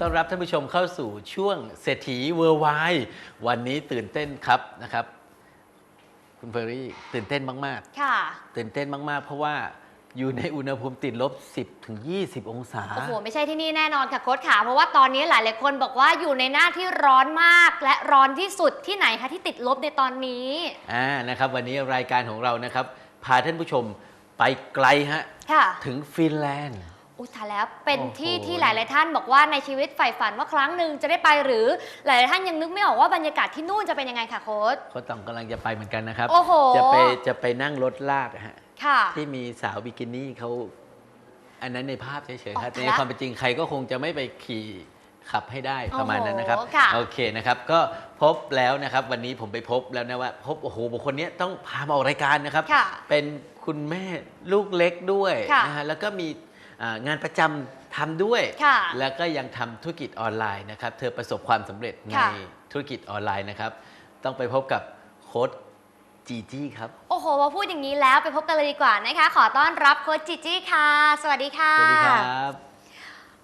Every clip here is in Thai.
ต้อนรับท่านผู้ชมเข้าสู่ช่วงเศรษฐีเวอร์ไววันนี้ตื่นเต้นครับนะครับ คุณเฟอรี่ตื่นเต้นมากค่ะ ๆ ตื่นเต้นมากๆ เพราะว่าอยู่ในอุณหภูมิติดลบ 10ถึง20 องศา โอ้โห ไม่ใช่ที่นี่แน่นอนค่ะโค้ชขา เพราะว่าตอนนี้หลายๆคนบอกว่าอยู่ในหน้าที่ร้อนมาก และร้อนที่สุดที่ไหนคะที่ติดลบในตอนนี้ อ่านะครับวันนี้รายการของเรานะครับ พาท่านผู้ชมไปไกลฮะ ค่ะ ถึงฟินแลนด์ อุยตายแล้วเป็นโอ้โหที่ที่หลาย ๆ ท่านบอกว่าในชีวิตใฝ่ฝันว่าครั้งหนึ่งจะได้ไปหรือหลาย ๆ ท่านยังนึกไม่ออกว่าบรรยากาศที่นู่นจะเป็นยังไงค่ะโค้ชเขาต้องกำลังจะไปเหมือนกันนะครับ โอ้โห จะไปจะไปนั่งรถลากอะฮะค่ะ ที่มีสาวบิกินี่เขาอันนั้นในภาพเฉยๆครับอ๋อแต่ในความเป็นจริงใครก็คงจะไม่ไปขี่ขับให้ได้ประมาณนั้นนะครับโอ้โหค่ะ โอเคนะครับ ก็พบแล้วนะครับ วันนี้ผมไปพบแล้วนะว่า พบโอ้โหบุคคลนี้ต้องพามาออกรายการนะครับ ค่ะ เป็นคุณแม่ลูกเล็กด้วยค่ะ นะฮะแล้วก็มีอ่า งานประจำทำด้วยค่ะแล้วก็ยังทำธุรกิจออนไลน์นะครับ เธอประสบความสำเร็จในค่ะธุรกิจออนไลน์นะครับ ต้องไปพบกับโค้ชจีจี้ครับ โอ้โหพอพูดอย่างนี้แล้วไปพบกันเลยดีกว่านะคะ ขอต้อนรับโค้ชจิจี้ค่ะ สวัสดีค่ะ สวัสดีครับ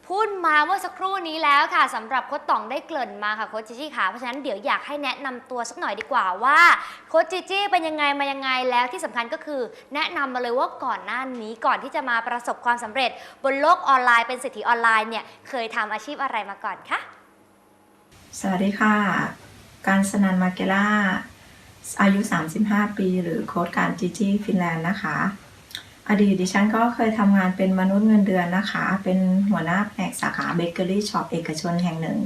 พูดมาเมื่อสักครู่นี้แล้วค่ะสำหรับโค้ชต่องได้เกริ่นมาค่ะโค้ชจิจี้ค่ะเพราะฉะนั้นเดี๋ยวอยากให้แนะนำตัวสักหน่อยดีกว่าว่าโค้ชจิจี้เป็นยังไงมายังไงแล้วที่สำคัญก็คือ แนะนำมาเลยว่าก่อนหน้านี้ก่อนที่จะมาประสบความสำเร็จ บนโลกออนไลน์เป็นเศรษฐีออนไลน์เนี่ยเคยทำอาชีพอะไรมาก่อนคะสวัสดีค่ะ การสนันมาเกล่าอายุ 35 ปี หรือโค้ดการจีจีฟินแลนด์นะคะ อดีตดิฉันก็เคยทำงานเป็นมนุษย์เงินเดือนนะคะ เป็นหัวหน้าแผนกสาขาเบเกอรี่ช็อปเอกชนแห่งหนึ่ง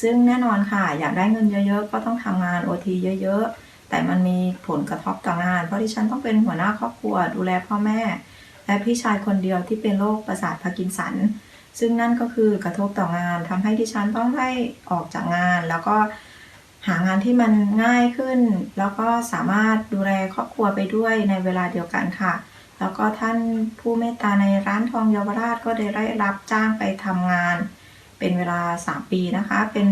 ซึ่งแน่นอนค่ะ อยากได้เงินเยอะๆ ก็ต้องทำงาน OT เยอะๆ แต่มันมีผลกระทบต่องาน เพราะดิฉันต้องเป็นหัวหน้าครอบครัวดูแลพ่อแม่ และพี่ชายคนเดียวที่เป็นโรคประสาทพาร์กินสัน ซึ่งนั่นก็คือกระทบต่องานทำให้ดิฉันต้องได้ออกจากงาน แล้วก็หางานที่มันง่ายขึ้น แล้วก็สามารถดูแลครอบครัวไปด้วยในเวลาเดียวกันค่ะ แล้วก็ท่านผู้เมตตาในร้านทองเยาวราชก็ได้รับจ้างไปทำงาน เป็นเวลา 3 ปีนะคะ เป็น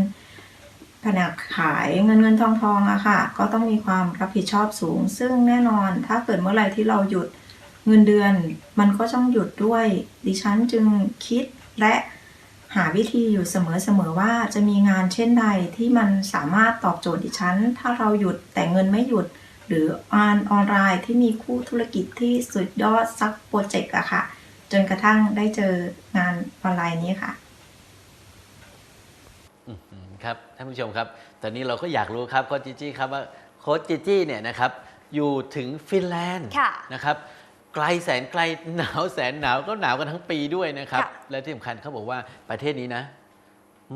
แผนกขายเงินเงินทองทองอะค่ะ ก็ต้องมีความรับผิดชอบสูง ซึ่งแน่นอนถ้าเกิดเมื่อไหร่ที่เราหยุดเงินเดือน มันก็ต้องหยุดด้วย ดิฉันจึงคิดและหาวิธีอยู่เสมอๆว่าจะมีงานเช่นใดที่มันสามารถตอบโจทย์ดิฉัน ถ้าเราหยุดแต่เงินไม่หยุด หรืองานออนไลน์ที่มีคู่ธุรกิจที่สุดยอดสักโปรเจกต์อะค่ะ จนกระทั่งได้เจองานออนไลน์นี้ค่ะอืมครับท่านผู้ชมครับ ตอนนี้เราก็อยากรู้ครับโค้ชจีจี้ครับว่าโค้ชจีจี้เนี่ยนะครับอยู่ถึงฟินแลนด์ค่ะนะครับไกลแสนไกลหนาวแสนหนาวก็หนาวกันทั้งปีด้วยนะครับค่ะและที่สำคัญเขาบอกว่าประเทศนี้นะ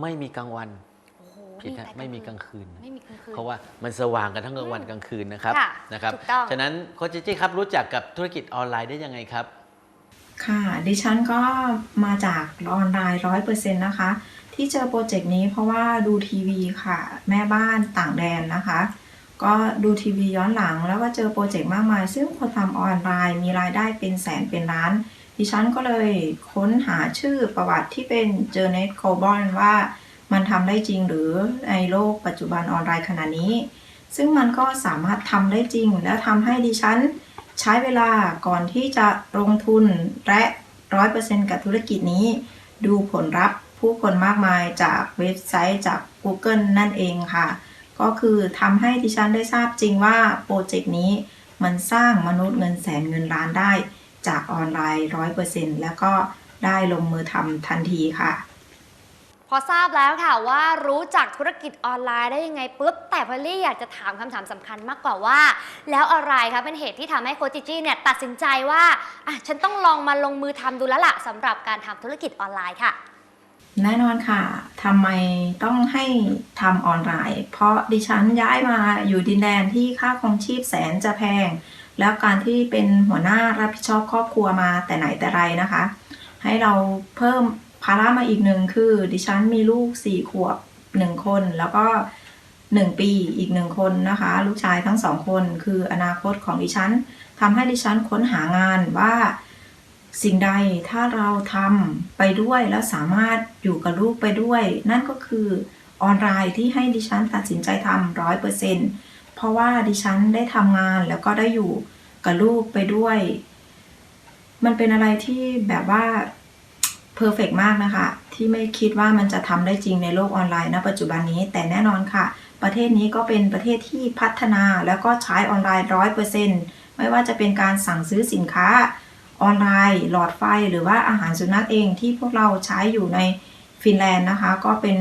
ไม่มีกลางวันโอ้โห ผิดฮะแต่ไม่มีกลางคืน ไม่มีกลางคืน เพราะว่ามันสว่างกันทั้งกลางวันอืมกลางคืนนะครับค่ะนะครับ ถูกต้อง ฉะนั้นโค้ชจีจี้ครับรู้จักกับธุรกิจออนไลน์ได้ยังไงครับ ค่ะ ดิฉันก็มาจากออนไลน์ร้อยเปอร์เซ็นต์นะคะ ที่เจอโปรเจกต์นี้เพราะว่าดูทีวีค่ะ แม่บ้านต่างแดนนะคะ ก็ดูทีวีย้อนหลังแล้วก็เจอโปรเจกต์มากมาย ซึ่งคนทำออนไลน์มีรายได้เป็นแสนเป็นล้าน ดิฉันก็เลยค้นหาชื่อประวัติที่เป็นเจอเน็ตโคบอนว่า มันทำได้จริงหรือในโลกปัจจุบันออนไลน์ขณะนี้ ซึ่งมันก็สามารถทำได้จริง และทำให้ดิฉันใช้เวลาก่อนที่จะลงทุนและร้อยเปอร์เซ็นกับธุรกิจนี้ ดูผลลัพธ์ผู้คนมากมายจากเว็บไซต์จาก Google นั่นเองค่ะ ก็คือทำให้ดิฉันได้ทราบจริงว่าโปรเจกต์นี้มันสร้างมนุษย์เงินแสนเงินล้านได้จากออนไลน์ร้อยเปอร์เซ็นแล้วก็ได้ลงมือทำทันทีค่ะ พอทราบแล้วค่ะว่ารู้จักธุรกิจออนไลน์ได้ยังไงปุ๊บ แต่พอลลี่อยากจะถามคำถามสำคัญมากกว่าว่า แล้วอะไรคะเป็นเหตุที่ทำให้โคจิจี้เนี่ยตัดสินใจว่าอะฉันต้องลองมาลงมือทำดูแล้วล่ะสำหรับการทำธุรกิจออนไลน์ค่ะ แน่นอนค่ะ ทำไมต้องให้ทำออนไลน์ เพราะดิฉันย้ายมาอยู่ดินแดนที่ค่าครองชีพแสนจะแพง แล้วการที่เป็นหัวหน้ารับผิดชอบครอบครัวมาแต่ไหนแต่ไรนะคะ ให้เราเพิ่ม ภาระมาอีกหนึ่งคือ ดิฉันมีลูกสี่ขวบหนึ่งคน แล้วก็หนึ่งปีอีกหนึ่งคนนะคะ ลูกชายทั้งสองคนคืออนาคตของดิฉันทำให้ดิฉันค้นหางานว่าสิ่งใดถ้าเราทำไปด้วยแล้วสามารถอยู่กับลูกไปด้วย นั่นก็คือออนไลน์ที่ให้ดิฉันตัดสินใจทำร้อยเปอร์เซ็นเพราะว่าดิฉันได้ทำงานแล้วก็ได้อยู่กับลูกไปด้วย มันเป็นอะไรที่แบบว่า เพอร์เฟกมากนะคะ ที่ไม่คิดว่ามันจะทำได้จริงในโลกออนไลน์ณปัจจุบันนี้ แต่แน่นอนค่ะ ประเทศนี้ก็เป็นประเทศที่พัฒนาแล้วก็ใช้ออนไลน์ร้อยเปอร์เซ็นต์ไม่ว่าจะเป็นการสั่งซื้อสินค้าออนไลน์ หลอดไฟหรือว่าอาหารสุนัขเองที่พวกเราใช้อยู่ในฟินแลนด์นะคะ ก็เป็น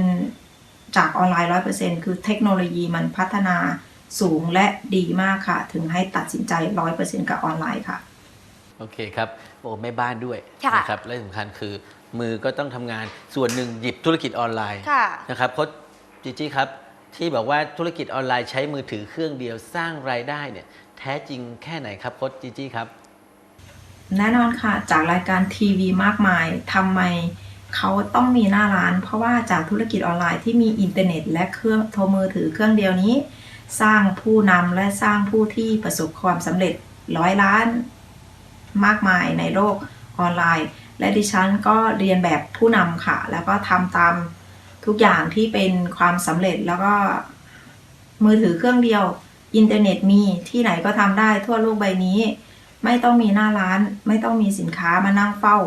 จากออนไลน์ร้อยเปอร์เซ็นต์คือเทคโนโลยีมันพัฒนาสูงและดีมากค่ะ ถึงให้ตัดสินใจร้อยเปอร์เซ็นต์กับออนไลน์ค่ะ โอเคครับโอ้แม่บ้านด้วยค่ะ นะครับและสำคัญคือ มือก็ต้องทำงาน ส่วนหนึ่งหยิบธุรกิจออนไลน์ค่ะ นะครับโค้ชจีจี้ครับ ที่บอกว่าธุรกิจออนไลน์ใช้มือถือเครื่องเดียวสร้างรายได้เนี่ย แท้จริงแค่ไหนครับโค้ชจีจี้ครับ แน่นอนค่ะ จากรายการทีวีมากมายทำไมเขาต้องมีหน้าร้าน เพราะว่าจากธุรกิจออนไลน์ที่มีอินเทอร์เน็ต และเครื่องโทรมือถือเครื่องเดียวนี้ สร้างผู้นำและสร้างผู้ที่ประสบความสำเร็จร้อยล้าน มากมายในโลกออนไลน์ และดิฉันก็เรียนแบบผู้นำค่ะ แล้วก็ทำตามทุกอย่างที่เป็นความสำเร็จแล้วก็มือถือเครื่องเดียว อินเทอร์เน็ตมีที่ไหนก็ทำได้ทั่วโลกใบนี้ ไม่ต้องมีหน้าร้าน ไม่ต้องมีสินค้ามานั่งเฝ้า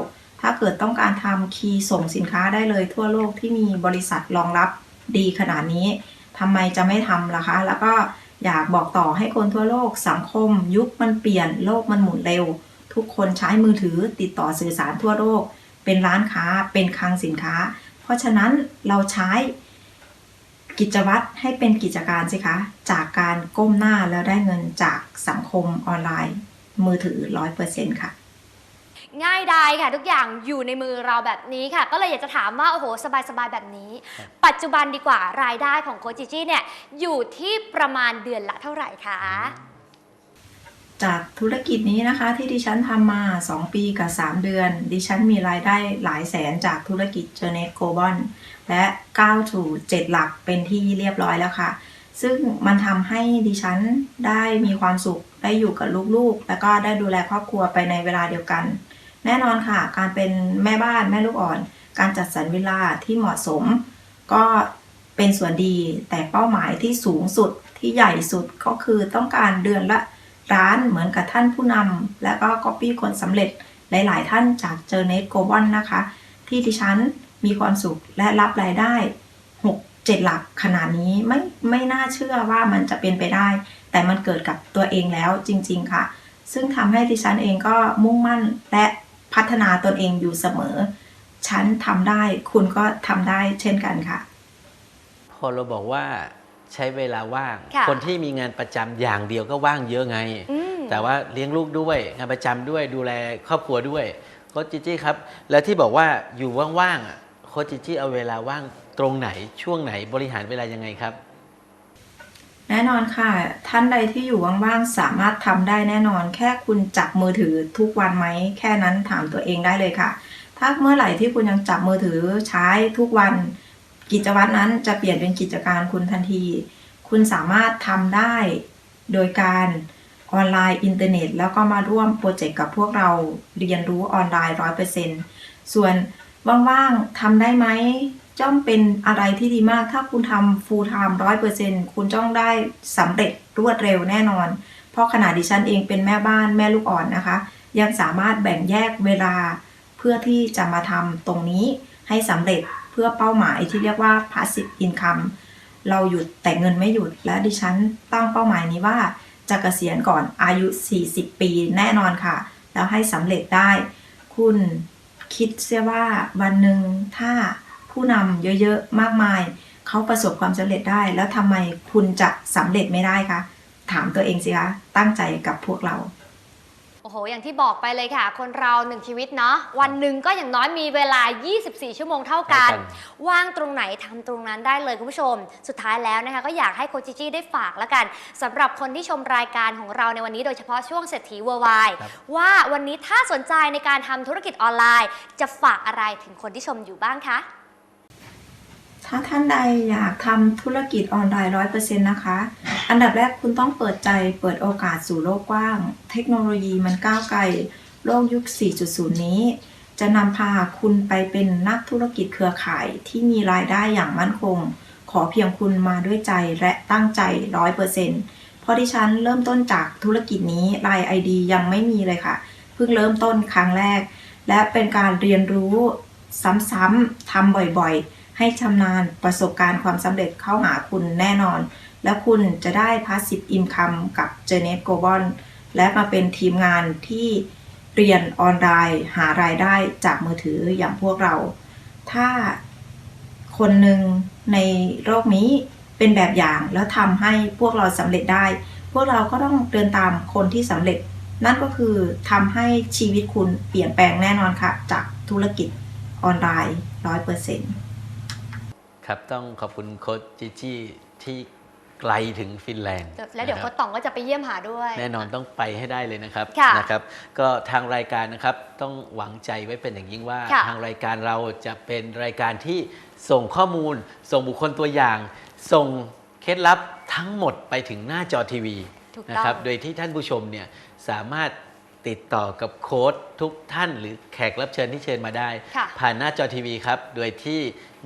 ถ้าเกิดต้องการทำคีย์ส่งสินค้าได้เลยทั่วโลกที่มีบริษัทรองรับดีขนาดนี้ทำไมจะไม่ทำล่ะคะ แล้วก็อยากบอกต่อให้คนทั่วโลกสังคม ยุคมันเปลี่ยนโลกมันหมุนเร็ว ทุกคนใช้มือถือติดต่อสื่อสารทั่วโลก เป็นร้านค้าเป็นคลังสินค้า เพราะฉะนั้นเราใช้กิจวัตรให้เป็นกิจการสิคะ จากการก้มหน้าแล้วได้เงินจากสังคมออนไลน์ มือถือร้อยเปอร์เซ็นต์ค่ะง่ายดายค่ะ ทุกอย่างอยู่ในมือเราแบบนี้ค่ะ ก็เลยอยากจะถามว่า โอ้โห สบาย ๆ แบบนี้ครับปัจจุบันดีกว่ารายได้ของโคชจิจี้เนี่ย อยู่ที่ประมาณเดือนละเท่าไหร่คะ จากธุรกิจนี้นะคะ ที่ดิฉันทำมา 2 ปีกับ 3 เดือน ดิฉันมีรายได้หลายแสนจากธุรกิจเจเน t โกลบอลและ9ถู7หลักเป็นที่เรียบร้อยแล้วค่ะ ซึ่งมันทำให้ดิฉันได้มีความสุขได้อยู่กับลูกๆ แล้วก็ได้ดูแลครอบครัวไปในเวลาเดียวกัน แน่นอนค่ะ การเป็นแม่บ้านแม่ลูกอ่อน การจัดสรรเวลาที่เหมาะสม ก็เป็นส่วนดีแต่เป้าหมายที่สูงสุดที่ใหญ่สุดก็คือต้องการเดือนละ ร้านเหมือนกับท่านผู้นำและก็ก๊อปปี้คนสำเร็จหลาย ๆ ท่านจากเจอเน t โกลบอลนะคะ ที่ดิฉันมีความสุขและรับรายได้ 6 7 หลักขนาดนี้ไม่ไม่น่าเชื่อว่ามันจะเป็นไปได้ แต่มันเกิดกับตัวเองแล้วจริง ๆ ค่ะ ซึ่งทำให้ดิฉันเองก็มุ่งมั่นและพัฒนาตนเองอยู่เสมอ ฉันทำได้คุณก็ทำได้เช่นกันค่ะ พอเราบอกว่า ใช้เวลาว่าง ค่ะคนที่มีงานประจำอย่างเดียวก็ว่างเยอะไง อืม แต่ว่าเลี้ยงลูกด้วยงานประจำด้วยดูแลครอบครัวด้วยโค้ชจิจี้ครับ แล้วที่บอกว่าอยู่ว่างๆอะโค้ชจิจี้เอาเวลาว่างตรงไหนช่วงไหนบริหารเวลายังไงครับ แน่นอนค่ะ ท่านใดที่อยู่ว่างๆ สามารถทำได้แน่นอน แค่คุณจับมือถือทุกวันไหม แค่นั้นถามตัวเองได้เลยค่ะ ถ้าเมื่อไหร่ที่คุณยังจับมือถือใช้ทุกวัน กิจวัตรนั้นจะเปลี่ยนเป็นกิจการคุณทันที คุณสามารถทำได้โดยการออนไลน์อินเทอร์เน็ต แล้วก็มาร่วมโปรเจกต์กับพวกเราเรียนรู้ออนไลน์ร้อยเปอร์เซ็นต์ส่วนว่างๆทำได้ไหมจ้อมเป็นอะไรที่ดีมาก ถ้าคุณทำ full time ร้อยเปอร์เซ็นต์คุณจ้องได้สำเร็จรวดเร็วแน่นอน เพราะขณะดิฉันเองเป็นแม่บ้านแม่ลูกอ่อนนะคะ ยังสามารถแบ่งแยกเวลาเพื่อที่จะมาทำตรงนี้ให้สำเร็จ เพื่อเป้าหมายที่เรียกว่า passive income เราหยุดแต่เงินไม่หยุดและดิฉันตั้งเป้าหมายนี้ว่าจะเกษียณก่อนอายุ 40 ปีแน่นอนค่ะ แล้วให้สำเร็จได้ คุณคิดเสียว่าวันหนึ่งถ้าผู้นำเยอะๆ มากมาย เขาประสบความสำเร็จได้ แล้วทำไมคุณจะสำเร็จไม่ได้คะ ถามตัวเองสิคะ ตั้งใจกับพวกเรา โอ้โห อย่างที่บอกไปเลยค่ะ คนเราหนึ่งชีวิตเนาะ วันหนึ่งก็อย่างน้อยมีเวลา 24 ชั่วโมงเท่ากันเท่ากัว่างตรงไหนทำตรงนั้นได้เลยคุณผู้ชม สุดท้ายแล้วนะคะ ก็อยากให้โคชจิจี้ได้ฝากแล้วกันสำหรับคนที่ชมรายการของเราในวันนี้โดยเฉพาะช่วงเศรษฐีเวอร์ไวครับว่าวันนี้ถ้าสนใจในการทำธุรกิจออนไลน์ จะฝากอะไรถึงคนที่ชมอยู่บ้างคะ ถ้าท่านใดอยากทำธุรกิจออนไลน์ร้อยเปอร์เซ็นต์นะคะ อันดับแรกคุณต้องเปิดใจเปิดโอกาสสู่โลกกว้าง เทคโนโลยีมันก้าวไกล โลกยุค 4.0 นี้ จะนำพาคุณไปเป็นนักธุรกิจเครือข่ายที่มีรายได้อย่างมั่นคง ขอเพียงคุณมาด้วยใจและตั้งใจร้อยเปอร์เซ็นต์เพราะดิฉันเริ่มต้นจากธุรกิจนี้รายไอดียังไม่มีเลยค่ะ เพิ่งเริ่มต้นครั้งแรก และเป็นการเรียนรู้ซ้ำๆทำบ่อยๆ ให้ชำนาญประสบการณ์ความสำเร็จเข้าหาคุณแน่นอน แล้วคุณจะได้ Passive Income กับ j e n e t Global และมาเป็นทีมงานที่เรียนออนไลน์หารายได้จากมือถืออย่างพวกเรา ถ้าคนหนึ่งในโลกนี้เป็นแบบอย่างแล้วทำให้พวกเราสำเร็จได้ พวกเราก็ต้องเดินตามคนที่สำเร็จ นั่นก็คือทำให้ชีวิตคุณเปลี่ยนแปลงแน่นอนค่ะ จากธุรกิจออนไลน์ร้อยเปอร์เซ็นต์ ครับต้องขอบคุณโค้ชจีจี้ที่ไกลถึงฟินแลนด์แล้วเดี๋ยวนะคโค้รับชต่องก็จะไปเยี่ยมหาด้วย แน่นอนต้องไปให้ได้เลยนะครับค่ะนะครับ ก็ทางรายการนะครับต้องหวังใจไว้เป็นอย่างยิ่งว่าค่ะทางรายการเราจะเป็นรายการที่ส่งข้อมูล ส่งบุคคลตัวอย่าง ส่งเคล็ดลับทั้งหมดไปถึงหน้าจอทีวีถูกนะต้องครับ โดยที่ท่านผู้ชมเนี่ยสามารถ ติดต่อกับโค้ดทุกท่านหรือแขกรับเชิญที่เชิญมาได้ ค่ะผ่านหน้าจอทีวีครับ โดยที่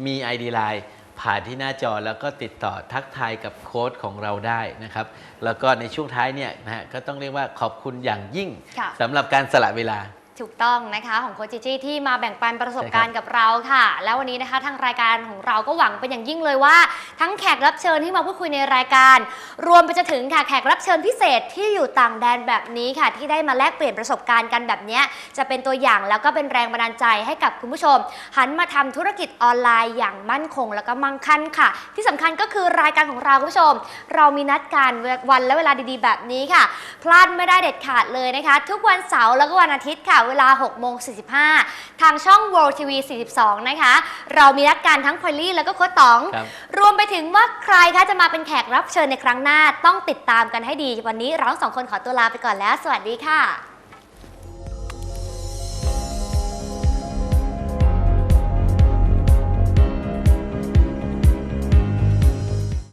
มี ID Line ผ่านที่หน้าจอแล้วก็ติดต่อทักทายกับโค้ดของเราได้นะครับ แล้วก็ในช่วงท้ายเนี่ยนะฮะก็ต้องเรียกว่าขอบคุณอย่างยิ่งค่ะ สำหรับการสละเวลา ถูกต้องนะคะของโคชจิจี้ที่มาแบ่งปันประสบการณ์กับเราค่ะ แล้ววันนี้นะคะทางรายการของเราก็หวังเป็นอย่างยิ่งเลยว่า ทั้งแขกรับเชิญที่มาพูดคุยในรายการ รวมไปจนถึงค่ะแขกรับเชิญพิเศษที่อยู่ต่างแดนแบบนี้ค่ะ ที่ได้มาแลกเปลี่ยนประสบการณ์กันแบบเนี้ยจะเป็นตัวอย่างแล้วก็เป็นแรงบันดาลใจให้กับคุณผู้ชม หันมาทำธุรกิจออนไลน์อย่างมั่นคง แล้วก็มั่งคั่งค่ะ ที่สำคัญก็คือรายการของเราคุณผู้ชม เรามีนัดการวันและเวลาดีๆ แบบนี้ค่ะ พลาดไม่ได้เด็ดขาดเลยนะคะ ทุกวันเสาร์แล้วก็วันอาทิตย์ค่ะเวลา6โมง45 ทางช่อง World TV 42 นะคะ เรามีนัดการทั้งพอลลี่แล้วก็โค้ชต๋อง ครับ รวมไปถึงว่าใครคะจะมาเป็นแขกรับเชิญในครั้งหน้าต้องติดตามกันให้ดี วันนี้เราทั้งสองคนขอตัวลาไปก่อนแล้ว สวัสดีค่ะ